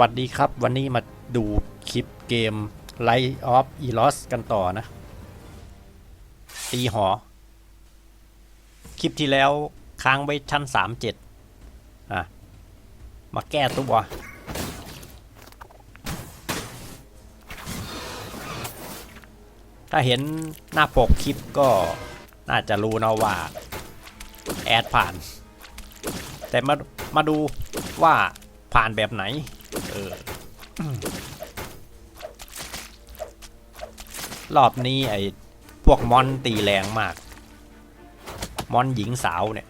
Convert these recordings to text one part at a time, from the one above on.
วัสดีครับ วันนี้มาดูคลิปเกม Light of Eros กันต่อนะ ตีหอ คลิปที่แล้วค้างไว้ชั้น 37 อะ มาแก้ตัวถ้าเห็นหน้าปกคลิปก็น่าจะรู้นะว่า แอดผ่าน แต่มามาดูว่าผ่านแบบไหน เออรอบนี้ไอ้พวกมอนตีแรงมาก มอนหญิงสาวเนี่ย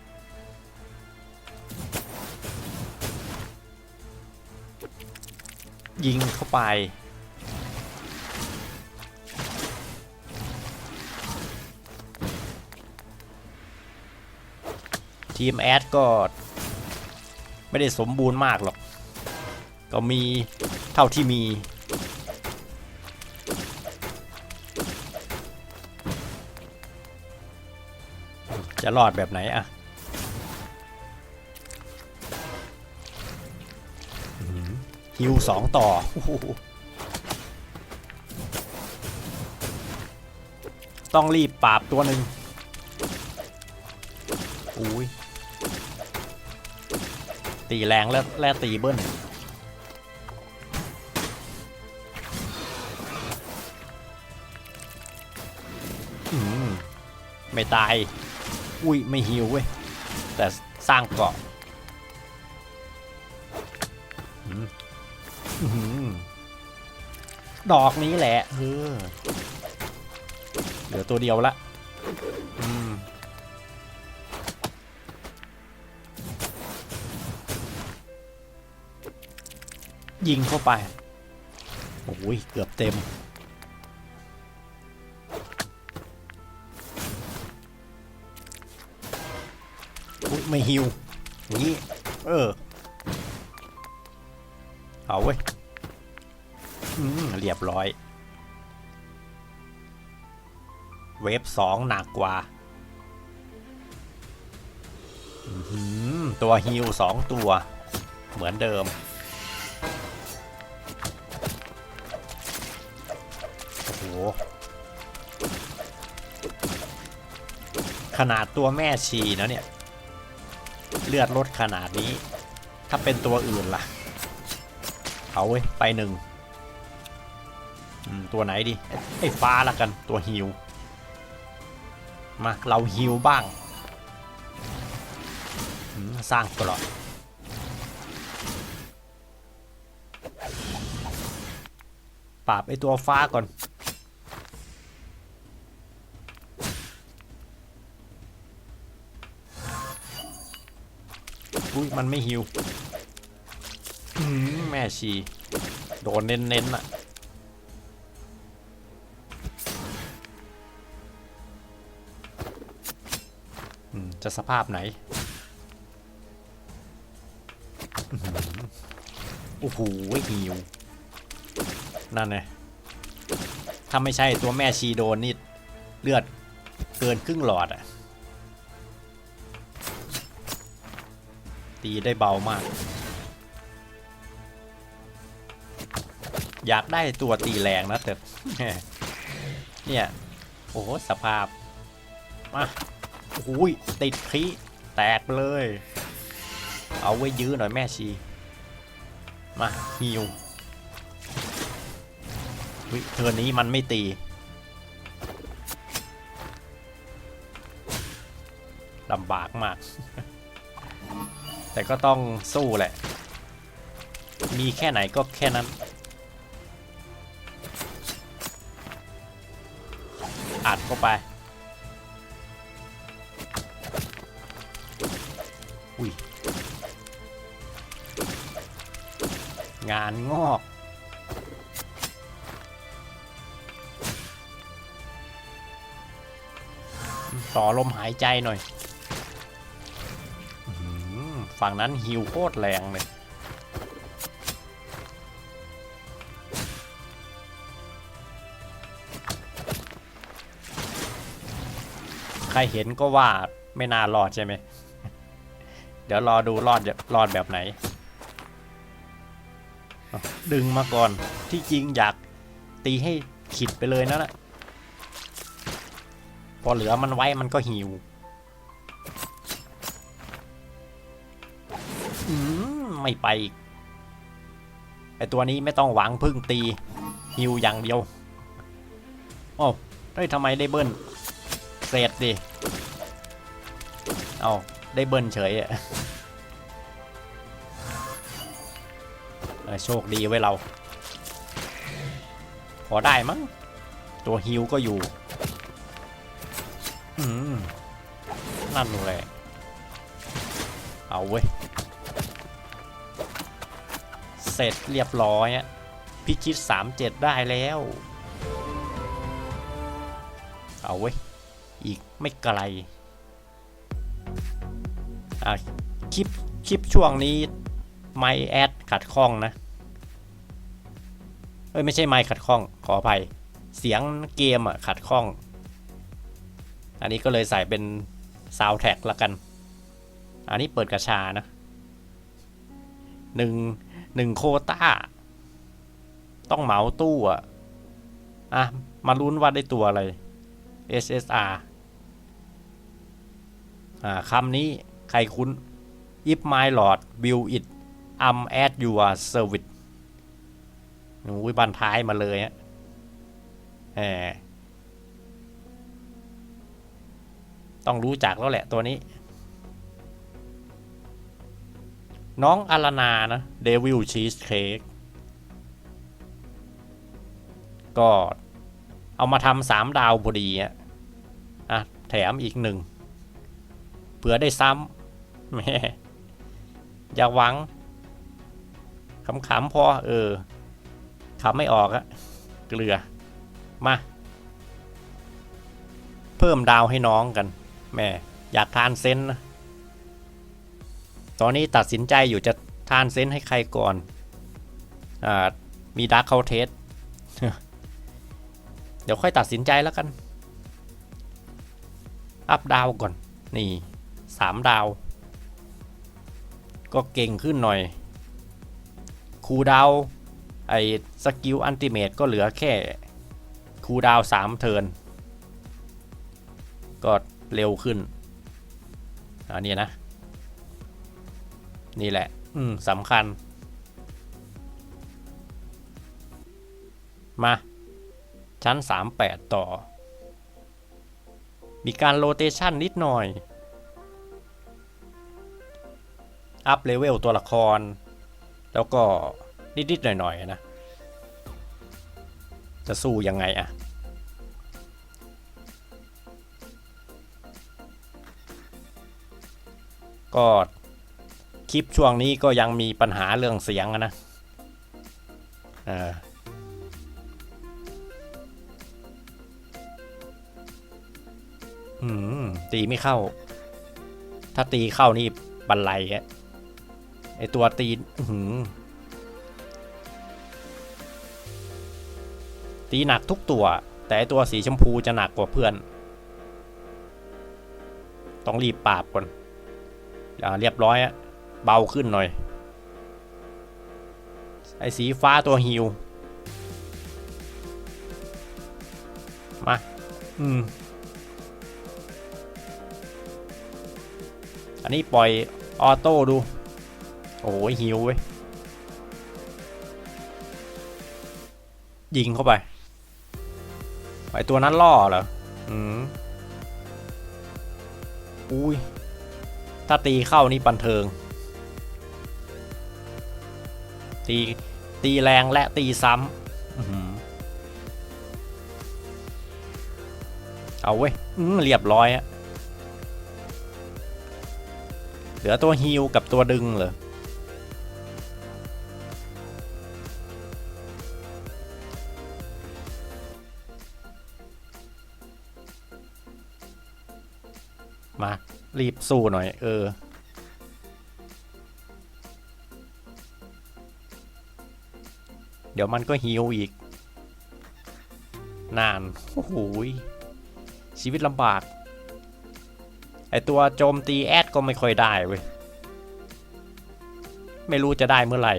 ยิงเข้าไป ทีมแอดก็ ไม่ได้สมบูรณ์มากหรอก ก็มีเท่าที่มี จะรอดแบบไหนอะฮิวสองต่อ ต้องรีบปราบตัวหนึ่งอุ้ยตีแรงแล้วแล่ตีเบิ้ล ไม่ตาย อุ้ย ไม่ฮิวเว้ย แต่สร้างเกาะอืมอื้อหือดอกนี้แหละเออเหลือตัวเดียวละอืมยิงเข้าไป โอ้ย เกือบเต็ม ไม่ฮิวอย่างนี้เออ เอาเว้ยเรียบร้อย เวฟสองหนักกว่าหือตัวฮิวสองตัว เหมือนเดิม โอ้โห ขนาดตัวแม่ชีนะเนี่ย เลือดลดขนาดนี้ ถ้าเป็นตัวอื่นล่ะ เอาเว้ย ไปหนึ่งตัวไหนดี ไอ้ฟ้าละกันตัวฮิว มา เราฮิวบ้าง สร้างกรอบปราบไอ้ตัวฟ้าก่อน อุ้ยมันไม่ฮิวแม่ชี โดนเน้นๆอะจะสภาพไหนอื้อหือโอ้โหฮิว นั่นไงถ้าไม่ใช่ตัวแม่ชีโดนนี่ เลือดเกินครึ่งหลอดอะ ตีได้เบามาก อยากได้ตัวตีแรงนะแต่เนี่ย โอ้โหสภาพ มาโอ้ยติดคีแตกไปเลย เอาไว้ยื้อหน่อยแม่ชี มาฮิววิเทอนี้มันไม่ตี ลำบากมาก แต่ก็ต้องสู้แหละ มีแค่ไหนก็แค่นั้น อัดเข้าไป อุ้ย งานงอกต่อลมหายใจหน่อย ฝั่งนั้นฮิวโคตรแรงเลยใครเห็นก็ว่าไม่น่ารอดใช่ไหม เดี๋ยวรอดูรอดรอดแบบไหน ดึงมาก่อนที่จริงอยากตีให้ขิดไปเลยนั่นแหละพอเหลือมันไว้มันก็หิว ไม่ไปอีกไอตัวนี้ไม่ต้องหวังพึ่งตีฮิวอย่างเดียวโอ้เฮ้ยทำไมได้เบิ้ลเศษดิเอาได้เบิ้ลเฉยอะโชคดีไว้เรา พอได้มั้ง ตัวฮิวก็อยู่อืมนั่นแหละเอาเว้ย เสร็จเรียบร้อยพิชิต 37 ได้แล้ว เอาเว้ย อีกไม่ไกลอะคลิป คลิปช่วงนี้ไม่แอดขัดข้องนะ เอ้ย ไม่ใช่ไม่ขัดข้อง ขออภัย เสียงเกมอะ ขัดข้อง อันนี้ก็เลยใส่เป็นซาวแท็กละกัน อันนี้เปิดกระชานะหนึ่ง หนึ่งโคต้า ต้องเหมาตู้อะ อะ มาลุ้นว่าได้ตัวอะไร SSR อ่าคำนี้ใครคุ้น if my lord will it am at your service อุ้ยบันท้ายมาเลยฮะแหมต้องรู้จักแล้วแหละตัวนี้ น้องอารานานะเดวิลชีสเค้กก็เอามาทำสามดาวพอดีอะอะ แถมอีกหนึ่งเผื่อได้ซ้ำแม่อย่าหวังขำๆพอ เออขำไม่ออกอะเกลือ มา เพิ่มดาวให้น้องกัน แม่ อยากทานเซนนะ ตอนนี้ตัดสินใจอยู่จะทานเซนให้ใครก่อนอมีดาร์คเคาเทสเดี๋ยวค่อยตัดสินใจแล้วกัน อัพดาวก่อน นี่สามดาว ก็เก่งขึ้นหน่อย คูดาว ไอ้สกิลอันติเมตก็เหลือแค่ คูดาวสามเทิร์นก็เร็วขึ้น อันนี้นะ นี่แหละ อืมสำคัญ มา ชั้น 38 ต่อ มีการโรเตชันนิดหน่อย อัพเลเวลตัวละคร แล้วก็นิด ๆ หน่อย ๆ นะ จะสู้ยังไงอะก็ค ลิปช่วงนี้ก็ยังมีปัญหาเรื่องเสียงนะเอออืมตีไม่เข้า ถ้าตีเข้านี่บันไลอะไอตัวตีหือตีหนักทุกตัว แต่ตัวสีชมพูจะหนักกว่าเพื่อน ต้องรีบปราบก่อนอ่าเรียบร้อยอะ เบาขึ้นหน่อย ไอ้สีฟ้าตัวฮิว มา อืม อันนี้ปล่อยออโต้ดู โอ้ยฮิวเว้ย ยิงเข้าไป ไอตัวนั้นล่อเหรอ อืมอุ้ย ถ้าตีเข้านี่บันเทิง ตีตีแรงและตีซ้ำอื้อหือเอาเว้ยอื้อเรียบร้อยอะเหลือตัวฮิวกับตัวดึงเหรอมา รีบสู้หน่อย เออ เดี๋ยวมันก็ฮิวอีก นาน โอ้โหยชีวิตลำบาก ไอตัวโจมตีแอดก็ไม่ค่อยได้เว้ย ไม่รู้จะได้เมื่อไหร่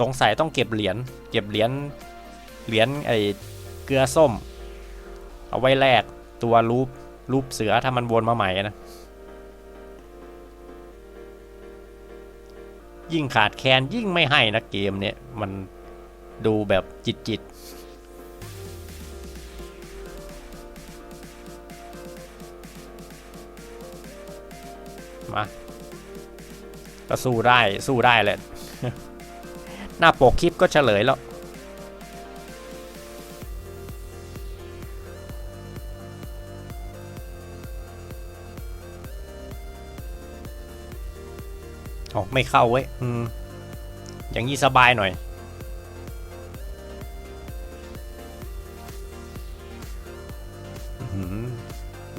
สงสัยต้องเก็บเหรียญ เก็บเหรียญ เหรียญไอเกลือส้ม เอาไว้แลกตัวรูปรูปเสือถ้ามันวนมาใหม่นะ ยิ่งขาดแคลนยิ่งไม่ให้นะเกมเนี่ยมัน ดูแบบจิตจิตมาก็สู้ได้สู้ได้แหละหน้าปกคลิปก็เฉลยแล้วอ๋อไม่เข้าเว้ย อืม อย่างนี้สบายหน่อย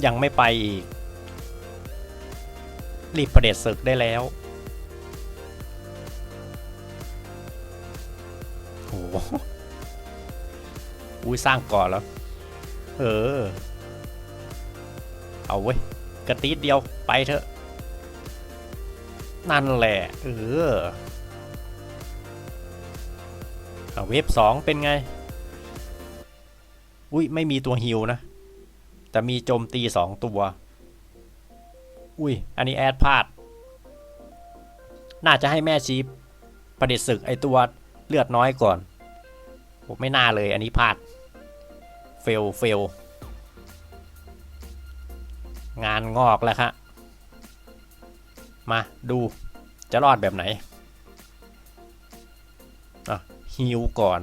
ยังไม่ไปอีก รีบประเด็จศึกได้แล้วโหอุ้ยสร้างก่อนแล้ว เออ เอาเว้ยกระตีดเดียวไปเถอะ นั่นแหละ เออเอาเวฟสองเป็นไง อุ้ยไม่มีตัวฮิวนะ แต่มีโจมตีสองตัว อุ้ย อันนี้แอดพลาด น่าจะให้แม่ชีประเด็จศึกไอตัวเลือดน้อยก่อนผมไม่น่าเลยอันนี้พลาด เฟล เฟล งานงอกแล้วครับมาดูจะรอดแบบไหนอะฮิวก่อน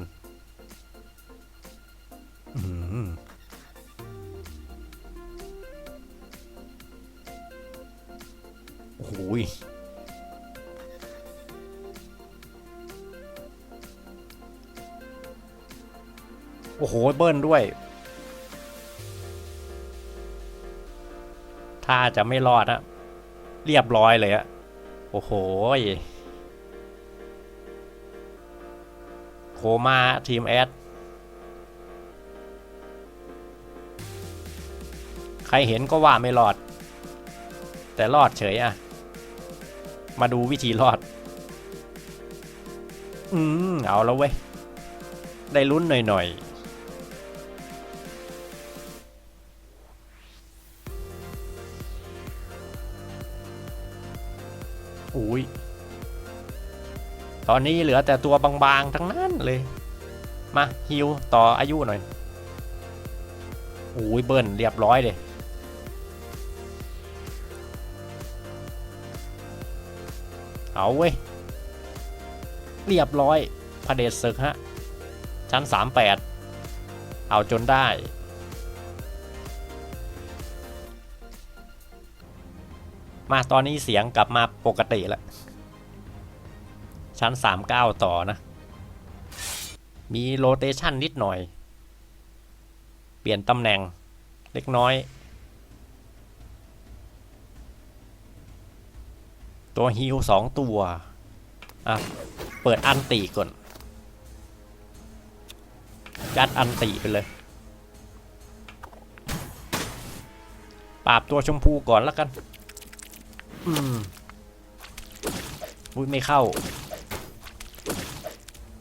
หโอ้โหยโอ้โห เบิ้ลด้วย ถ้าจะไม่รอดอะเรียบร้อยเลยอะโอ้โห โคมาทีมแอดใครเห็นก็ว่าไม่รอด แต่รอดเฉยอะ มาดูวิธีรอด อืม เอาแล้วเว้ย ได้ลุ้นหน่อยๆอุ้ย ตอนนี้เหลือแต่ตัวบางๆ ทั้งนั้นเลย มาฮิวต่ออายุหน่อยอุ้ยเบิ้ลเรียบร้อยเลย เอาเว้ย เรียบร้อยพระเดชศึกฮะ ชั้น 38 เอาจนได้ มาตอนนี้เสียงกลับมาปกติแล้ว ชั้น 39 ต่อนะ มีโรเตชันนิดหน่อย เปลี่ยนตำแหน่งเล็กน้อย ตัวฮิลสองตัว อะ เปิดอันติก่อนยัดอันติไปเลย ปราบตัวชมพูก่อนแล้วกัน อืมอุ้ยไม่เข้า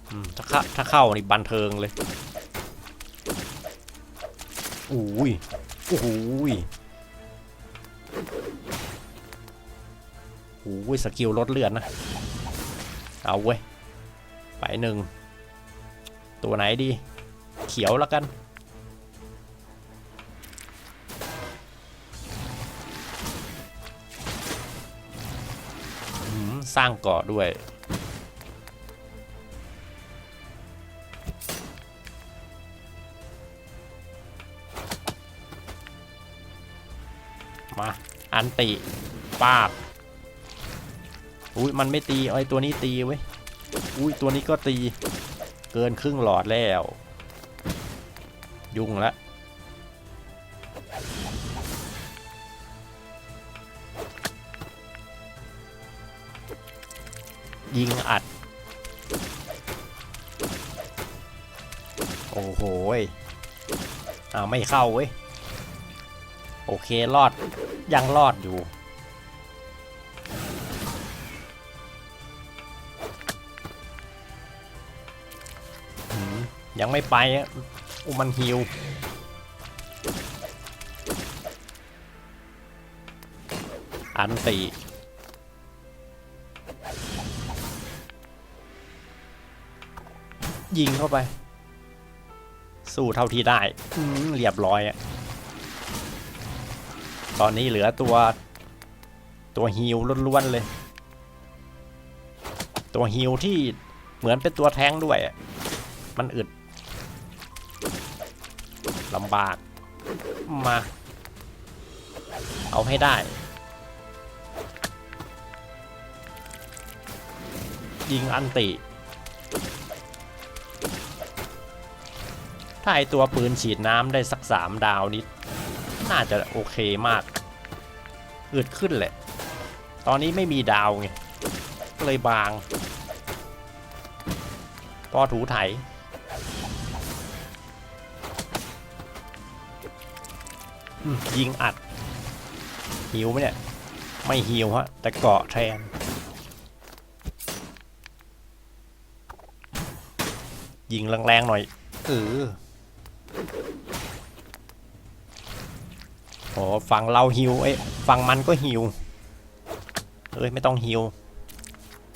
อืม ถ้าเข้าถ้าเข้านี่บันเทิงเลย อุ้ยโอ้โห โอ้ยสกิลลดเลือดนะ เอาเว้ย ไปหนึ่ง ตัวไหนดี เขียวแล้วกัน สร้างเกาะด้วยมาอันติปาบ อุ้ยมันไม่ตีไอ้ตัวนี้ตีเว้ยอุ้ยตัวนี้ก็ตีเกินครึ่งหลอดแล้ว ยุ่งละยิงอัด โอ้โหอ้าวไม่เข้าเว้ย โอเครอดยังรอดอยู่ ยังไม่ไปอะอุมันฮิวอันตียิงเข้าไป สู้เท่าที่ได้เรียบร้อยอะตอนนี้เหลือตัวตัวฮิวล้วนๆเลย ตัวฮิวที่เหมือนเป็นตัวแท้งด้วยอะมันอึด ลำบาก มา เอาให้ได้ ยิงอันติ ถ้าไอตัวปืนฉีดน้ำได้สักสามดาวนิด น่าจะโอเคมาก อึดขึ้นแหละ ตอนนี้ไม่มีดาวไงก็เลยบาง พอถูไถ ยิงอัดหิวไหมเนี่ย ไม่หิวฮะ แต่เกาะแทนยิงแรงๆหน่อยเออโอ้ฝั่งเราหิวเอ้ยฝั่งมันก็หิวเอ้ยไม่ต้องหิว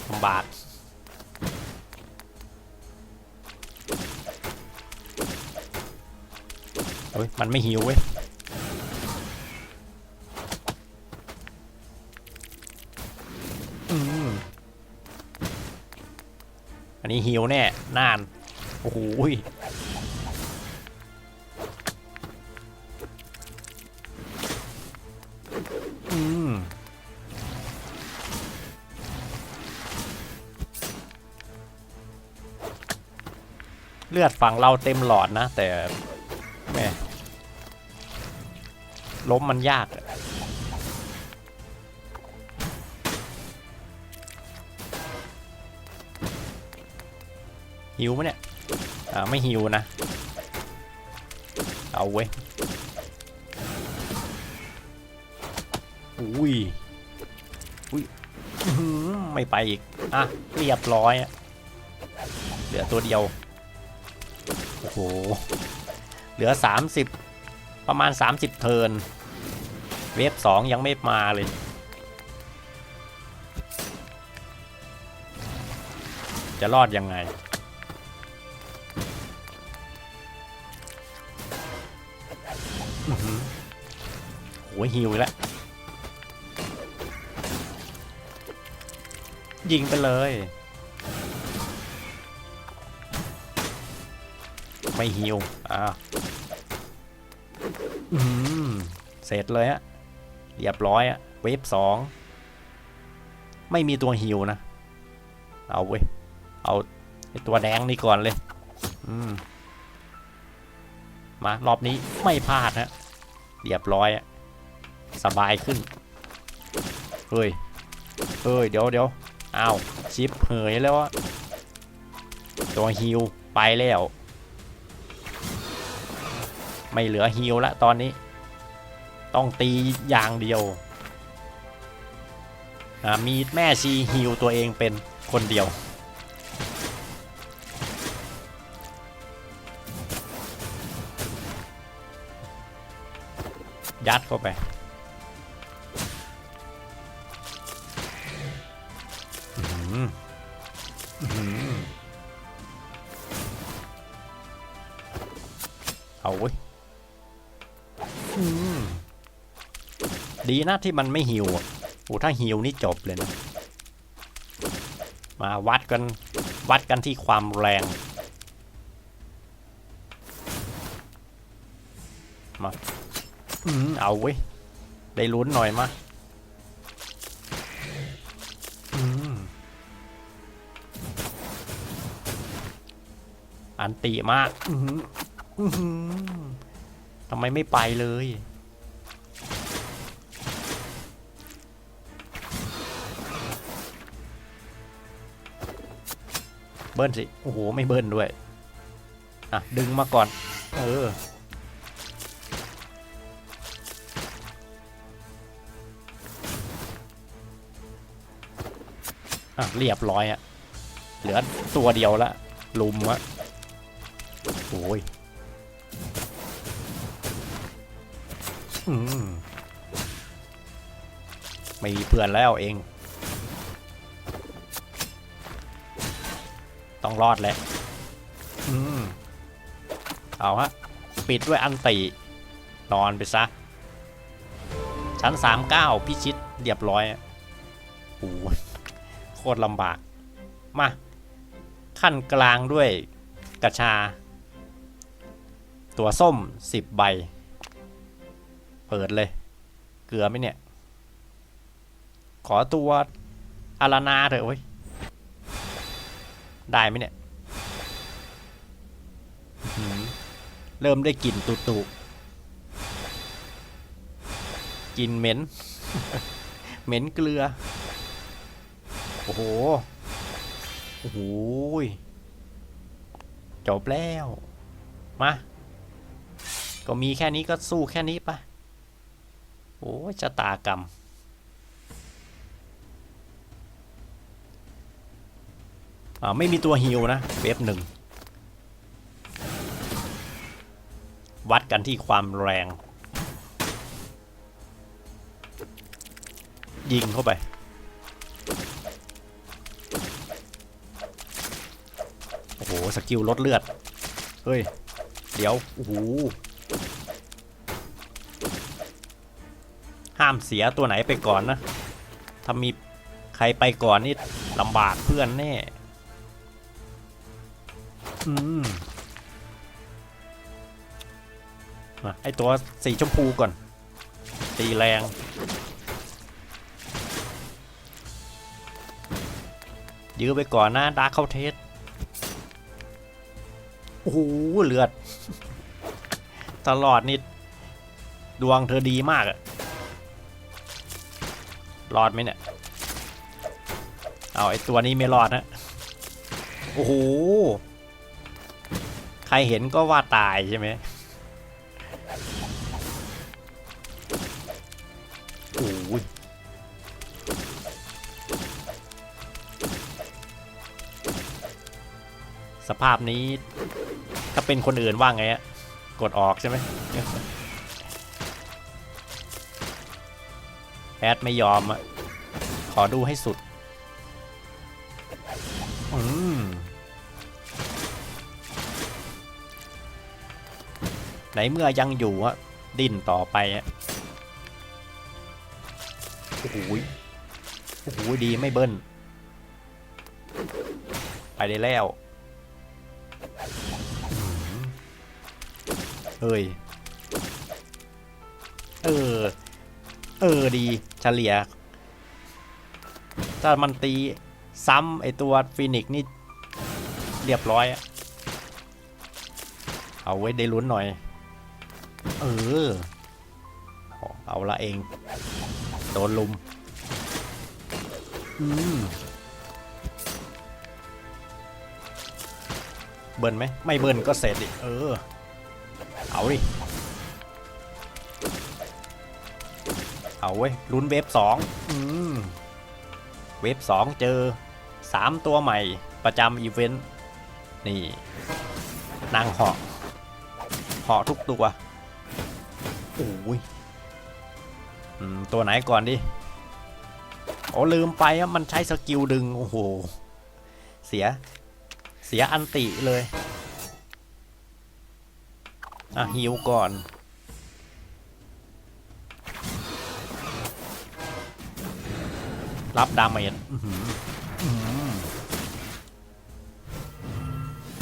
ลำบากเฮ้ยมันไม่หิวเว้ย อันนี้หิวแน่นาน โอ้โหเลือดฝั่งเราเต็มหลอดนะ แต่แม่ล้มมันยากอะ หิวไหมเนี่ยอ่าไม่หิวนะ เอาเว้ยอุ้ยอุ้ยไม่ไปอีก อะ เรียบร้อยเหลือตัวเดียว โอ้โห เหลือ 30 ประมาณ 30 เทิร์นเวฟสองยังไม่มาเลยจะรอดยังไง อื้อหือโหหิวแล้ว ยิงไปเลย ไม่หิวอ่าอืมเสร็จเลยฮะ เรียบร้อยอะเวฟสอง ไม่มีตัวหิวนะ เอาเว้ย เอาตัวแดงนี่ก่อนเลย อืม มารอบนี้ไม่พลาดฮะเรียบร้อยสบายขึ้นเฮ้ยเฮ้ยเดี๋ยวเดี๋ยวอ้าวชิปเหยแล้วตัวฮิวไปแล้ว ไม่เหลือฮิวละตอนนี้ ต้องตีอย่างเดียวมีแม่ชีฮิวตัวเองเป็นคนเดียว ยัดเข้าไป เอาเว้ยดีนะที่มันไม่หิวโอ้ถ้าหิวนี่จบเลยนะ มาวัดกัน วัดกันที่ความแรง มา อืมเอาเว้ย ได้ลุ้นหน่อยมาอืมอันติมาก อื้อหืออื้อหือทำไมไม่ไปเลยเบิ้ลสิ โอ้โห ไม่เบิ้ลด้วย อะ ดึงมาก่อน เออ อะเรียบร้อยอะเหลือตัวเดียวละลุมอะโอ้ยอืมไม่มีเพื่อนแล้วเอง ต้องรอดแหละอืมเอาฮะ ปิดด้วยอันติ นอนไปซะ ชั้นสามเก้าพิชิตเรียบร้อยอะโอ้ย ตรลำบาก มา ขั้นกลางด้วยกระชา ตัวส้มสิบใบ เปิดเลย เกลือไหมเนี่ย ขอตัวอารานาเถอะเว้ย ได้ไหมเนี่ย เริ่มได้กลิ่นตุตุกลิ่นเหม็น เหม็นเกลือ โอ้โห โอ้โหจบแล้ว มา ก็มีแค่นี้ก็สู้แค่นี้ปะโอ้ชะตากรรม อ่า ไม่มีตัวฮิวนะเวฟหนึ่ง วัดกันที่ความแรง ยิงเข้าไป สกิลลดเลือด เฮ้ย เดี๋ยว โอ้โห ห้ามเสียตัวไหนไปก่อนนะ ถ้ามีใครไปก่อนนี่ลำบากเพื่อนแน่ อืมไอตัวสีชมพูก่อน ตีแรง ยื้อไปก่อนนะดาร์คเข้าเทส โอ้โหเลือด ตลอดนี่ดวงเธอดีมากอะรอดไหมเนี่ย เอาไอตัวนี้ไม่รอดนะ โอ้โห ใครเห็นก็ว่าตายใช่ไหม สภาพนี้ ถ้าเป็นคนอื่นว่าไงอะกดออกใช่ไหมแอดไม่ยอมอะขอดูให้สุดอืมไหนเมื่อยังอยู่อะดิ้นต่อไปอะโอ้โหยโอ้โหดีไม่เบิ้ลไปได้แล้ว ฮ้ย เออ เออดีเฉลี่ย ถ้ามันตีซ้ำไอตัวฟีนิกซ์นี่ เรียบร้อยอะเอาไว้ได้ลุ้นหน่อย เออ เอาละเอง โดนลุม อืมเบิร์นไหมไม่เบิร์นก็เสร็จดิเออ เอาดิ เอาเว้ยลุ้นเวฟสองอืมเวฟสองเจอสามตัวใหม่ประจำอีเวนต์ นี่ นางเหาะเหาะทุกตัวโอ้ยตัวไหนก่อนดิ โอ้ลืมไปว่ามันใช้สกิลดึง โอ้โห เสีย เสียอันติเลย อะฮิวก่อนรับดาเมจอื้อหืออื้อหือ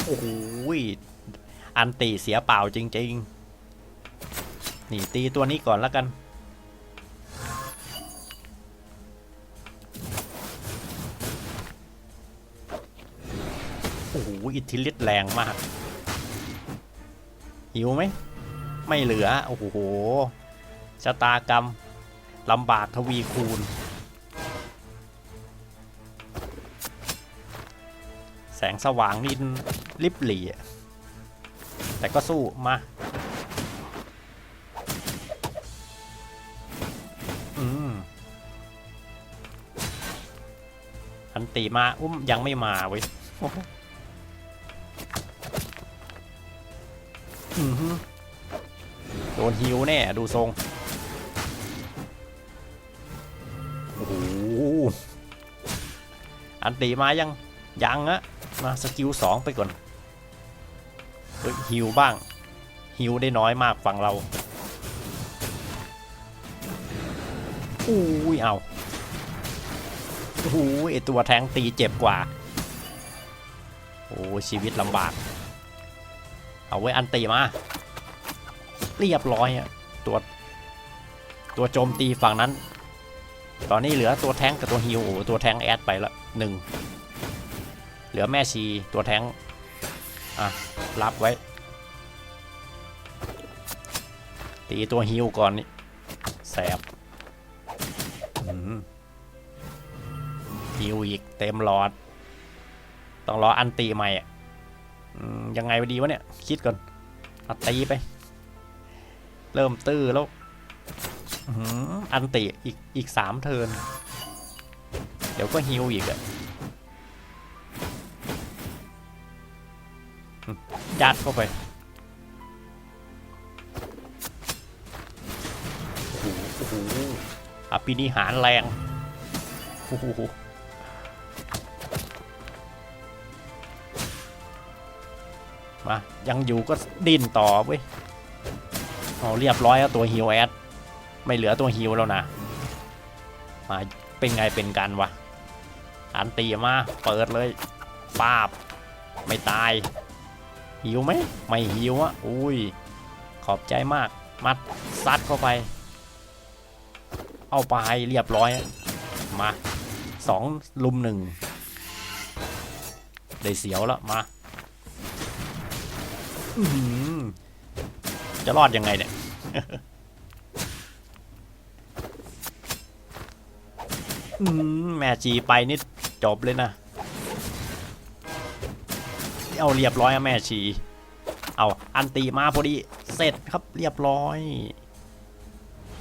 โอ้โหอันติเสียเปล่าจริง ๆ นี่ตีตัวนี้ก่อนแล้วกัน โอ้โหอิทธิฤทธิ์แรงมาก หิวไหม ไม่เหลือ โอ้โหชะตากรรมลำบากทวีคูณ แสงสว่างนี่ลิบหลี่แต่ก็สู้มาอืมอันตีมาอุ้มยังไม่มาเว้ย โดนฮิวแน่ ดูทรงโอ้โหอันตีมายัง ยังอะมาสกิลสองไปก่อนเฮ้ยฮิวบ้างฮิวได้น้อยมากฝั่งเราอุ้ยเอาโอ้โหไอตัวแทงตีเจ็บกว่า โอ้ชีวิตลำบาก เอาไว้อันตีมา เรียบร้อยตัวตัวโจมตีฝั่งนั้น ตอนนี้เหลือตัวแทงกับตัวฮิวโอตัวแทงแอดไปละหนึ่งเหลือแม่ชีตัวแทงอะรับไว้ ตีตัวฮิวก่อนนี่แสบฮิวอีกเต็มหลอด ต้องรออันตีใหม่อะ ยังไงไปดีวะเนี่ย คิดก่อนเอาตีไป เริ่มตื้อแล้วอันติอีกอีกสามเทิน เดี๋ยวก็ฮิวอีกอะยัดเข้าไปอ้โหโอ้โหอภินิหารแรงโอ้โห มายังอยู่ก็ดิ้นต่อเว้ยเอาเรียบร้อยแล้วตัวฮิวแอดไม่เหลือตัวฮิวแล้วนะ มาเป็นไงเป็นกันวะอันตีมาเปิดเลยปาบ ไม่ตาย หิวไหมไม่หิวอะอุ้ย ขอบใจมาก มัดซัดเข้าไป เอาไปเรียบร้อย มาสองลุมหนึ่งได้เสียวแล้วมา จะรอดยังไงเนี่ยอืมแม่จีไปนี่จบเลยนะ เอาเรียบร้อยอะแม่ชี เอาอันตีมาพอดี เสร็จครับเรียบร้อย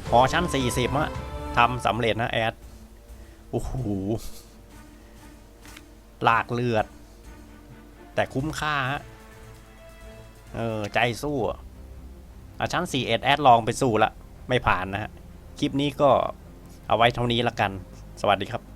พอชั้น 40อะทำสำเร็จนะแอด โอ้โหลากเลือด แต่คุ้มค่าฮะ เออ ใจสู้อะอะชั้น41แอดลองไปสู้ละ ไม่ผ่านนะฮะ คลิปนี้ก็เอาไว้เท่านี้ละกัน สวัสดีครับ